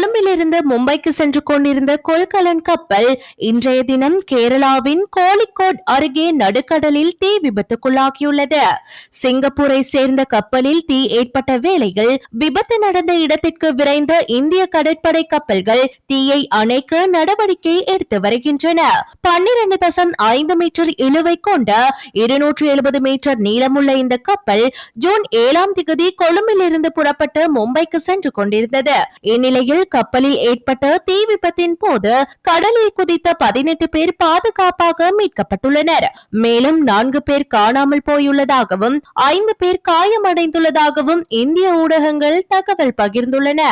கொழும்பிலிருந்து மும்பைக்கு சென்று கொண்டிருந்த கொள்கலன் கப்பல் இன்றைய தினம் கேரளாவின் கோழிக்கோட் அருகே நடுக்கடலில் தீ விபத்துக்குள்ளாகியுள்ளது. சிங்கப்பூரை சேர்ந்த கப்பலில் தீ ஏற்பட்ட வேளையில் விபத்து நடந்த இடத்திற்கு விரைந்த இந்திய கடற்படை கப்பல்கள் தீயை அணைக்க நடவடிக்கை எடுத்து வருகின்றன. பன்னிரண்டு தசம் ஐந்து மீட்டர் இழுவை கொண்ட இருநூற்று எழுபது மீட்டர் நீளமுள்ள இந்த கப்பல் ஜூன் ஏழாம் திகதி கொழும்பிலிருந்து புறப்பட்டு மும்பைக்கு சென்று கொண்டிருந்தது. இந்நிலையில் கப்பலில் ஏற்பட்ட தீ விபத்தின் போது கடலில் குதித்த பதினெட்டு பேர் பாதுகாப்பாக மீட்கப்பட்டுள்ளனர். மேலும் நான்கு பேர் காணாமல் போயுள்ளதாகவும் ஐந்து பேர் காயமடைந்துள்ளதாகவும் இந்திய ஊடகங்கள் தகவல் பகிர்ந்துள்ளன.